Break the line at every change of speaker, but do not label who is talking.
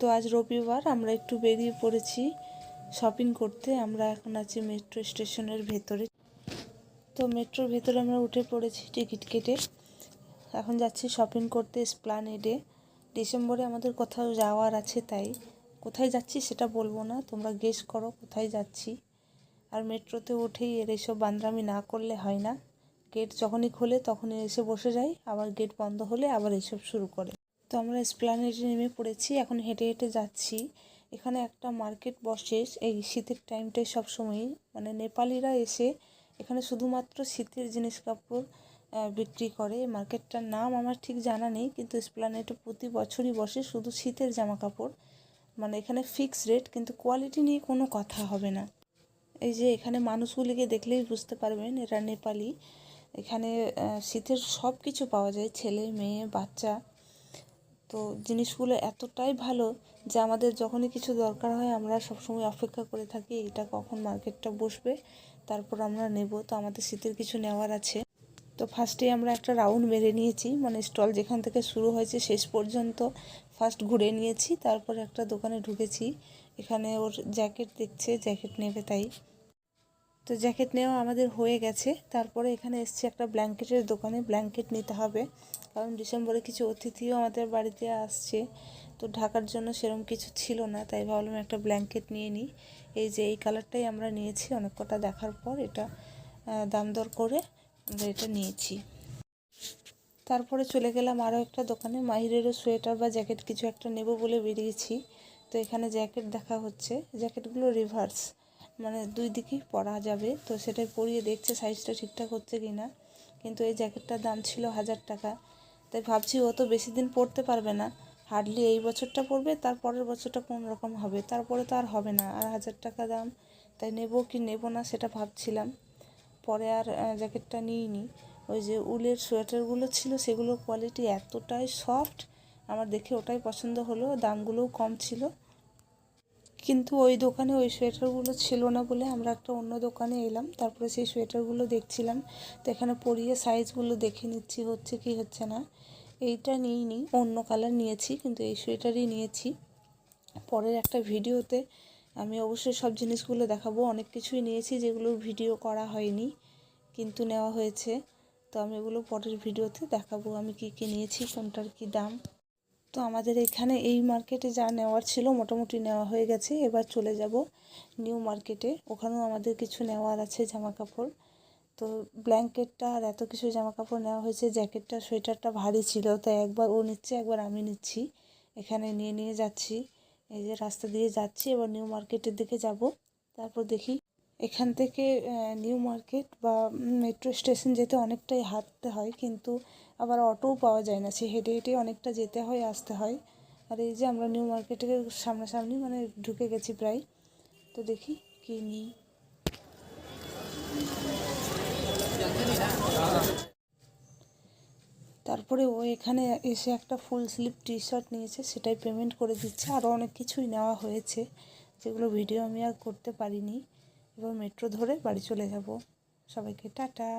তো আজ রবিবার আমরা একটু বেরিয়ে পড়েছি শপিং করতে। আমরা এখন আছি মেট্রো স্টেশনের ভেতরে। তো মেট্রোর ভেতরে আমরা উঠে পড়েছি টিকিট কেটে। এখন যাচ্ছি শপিং করতে স্প্লানেডে ডিসেম্বরে আমাদের কোথাও যাওয়ার আছে তাই। কোথায় যাচ্ছি সেটা বলব না, তোমরা গেস করো কোথায় যাচ্ছি। আর মেট্রোতে উঠেই এর এইসব বান্দরামি না করলে হয় না। গেট যখনই খোলে তখনই এসে বসে যাই, আবার গেট বন্ধ হলে আবার এসব শুরু করে। তো আমরা স্প্লানেটে নেমে পড়েছি, এখন হেঁটে হেঁটে যাচ্ছি। এখানে একটা মার্কেট বসে, এই শীতের টাইমটায় সবসময়ই। মানে নেপালিরা এসে এখানে শুধুমাত্র শীতের জিনিস কাপড় বিক্রি করে। মার্কেটটার নাম আমার ঠিক জানা নেই, কিন্তু স্প্লানেটে প্রতি বছরই বসে শুধু শীতের জামা কাপড় মানে এখানে ফিক্স রেট কিন্তু কোয়ালিটি নিয়ে কোনো কথা হবে না। এই যে এখানে মানুষগুলিকে দেখলেই বুঝতে পারবেন, এরা নেপালি। এখানে শীতের সব কিছু পাওয়া যায়, ছেলে, মেয়ে, বাচ্চা। তো জিনিসগুলো এতটাই ভালো যে আমাদের যখনই কিছু দরকার হয় আমরা সবসময় অপেক্ষা করে থাকি এটা কখন মার্কেটটা বসবে, তারপর আমরা নেব। তো আমাদের শীতের কিছু নেওয়ার আছে। তো ফার্স্টে আমরা একটা রাউন্ড মেরে নিয়েছি মানে স্টল যেখান থেকে শুরু হয়েছে শেষ পর্যন্ত ফার্স্ট ঘুরে নিয়েছি, তারপর একটা দোকানে ঢুকেছি। এখানে ওর জ্যাকেট দেখছে, জ্যাকেট নেবে তাই। তো জ্যাকেট নেওয়া আমাদের হয়ে গেছে। তারপরে এখানে এসছে একটা ব্ল্যাঙ্কেটের দোকানে। ব্ল্যাঙ্কেট নিতে হবে। কারণ ডিসেম্বরে কিছু অতিথিও আমাদের বাড়িতে আসছে। তো ঢাকার জন্য সেরকম কিছু ছিল না, তাই ভাবলাম একটা ব্ল্যাঙ্কেট নিয়ে নিই। এই যে এই কালারটাই আমরা নিয়েছি অনেক কটা দেখার পর এটা দাম দর করে আমরা এটা নিয়েছি। তারপরে চলে গেলাম আরও একটা দোকানে। মাহিরেরও সোয়েটার বা জ্যাকেট কিছু একটা নেব বলে বেরিয়েছি। তো এখানে জ্যাকেট দেখা হচ্ছে। জ্যাকেটগুলো রিভার্স মানে দুই দিকেই পরা যাবে। তো সেটাই পরিয়ে দেখছে সাইজটা ঠিকঠাক হচ্ছে কি না কিন্তু এই জ্যাকেটটার দাম ছিল হাজার টাকা। তাই ভাবছি ও তো বেশি দিন পরতে পারবে না। হার্ডলি এই বছরটা পরবে, তার পরের বছরটা কোনো রকম হবে। তারপরে তো আর হবে না, আর হাজার টাকা দাম। তাই নেব কি নেব না সেটা ভাবছিলাম। পরে আর জ্যাকেটটা নিইনি। ওই যে উলের সোয়েটারগুলো ছিল, সেগুলোর কোয়ালিটি এতটাই সফট আমার দেখে ওটাই পছন্দ হলো, দামগুলোও কম ছিল। কিন্তু ওই দোকানে ওই সোয়েটারগুলো ছিল না বলে আমরা একটা অন্য দোকানে এলাম। তারপরে সেই সোয়েটারগুলো দেখছিলাম। তো এখানে পরিয়ে সাইজগুলো দেখে নিচ্ছি, হচ্ছে কি, হচ্ছে না। এইটা নিইনি অন্য কালার নিয়েছি, কিন্তু এই সোয়েটারই নিয়েছি। পরের একটা ভিডিওতে আমি অবশ্যই সব জিনিসগুলো দেখাবো। অনেক কিছুই নিয়েছি যেগুলো ভিডিও করা হয়নি, কিন্তু নেওয়া হয়েছে। তো আমি এগুলো পরের ভিডিওতে দেখাবো আমি কি কি নিয়েছি, কোনটার কি দাম। তো আমাদের এখানে এই মার্কেটে যা নেওয়ার ছিল মোটামুটি নেওয়া হয়ে গেছে। এবার চলে যাব নিউ মার্কেটে। ওখানেও আমাদের কিছু নেওয়ার আছে জামা কাপড় তো ব্ল্যাঙ্কেটটা আর এত কিছু জামা কাপড় নেওয়া হয়েছে, জ্যাকেটটা, সোয়েটারটা ভারী ছিল। তাই একবার ও নিচ্ছে, একবার আমি নিচ্ছি। এখানে নিয়ে নিয়ে যাচ্ছি। এই যে রাস্তা দিয়ে যাচ্ছি, এবার নিউ মার্কেটের দিকে যাব। তারপর দেখি এখান থেকে নিউ মার্কেট বা মেট্রো স্টেশন যেতে অনেকটাই হাঁটতে হয়। কিন্তু আবার অটোও পাওয়া যায় না। সে হেঁটে হেঁটে অনেকটা যেতে হয়, আসতে হয়। আর এই যে আমরা নিউ মার্কেটের সামনাসামনি মানে ঢুকে গেছি প্রায়। তো দেখি কী নিই। তারপরে ও এখানে এসে একটা ফুল স্লিপ টি শার্ট নিয়েছে, সেটাই পেমেন্ট করে দিচ্ছে। আরও অনেক কিছুই নেওয়া হয়েছে, যেগুলো ভিডিও আমি আর করতে পারিনি। এবার মেট্রো ধরে বাড়ি চলে যাব। সবাইকে টাটা।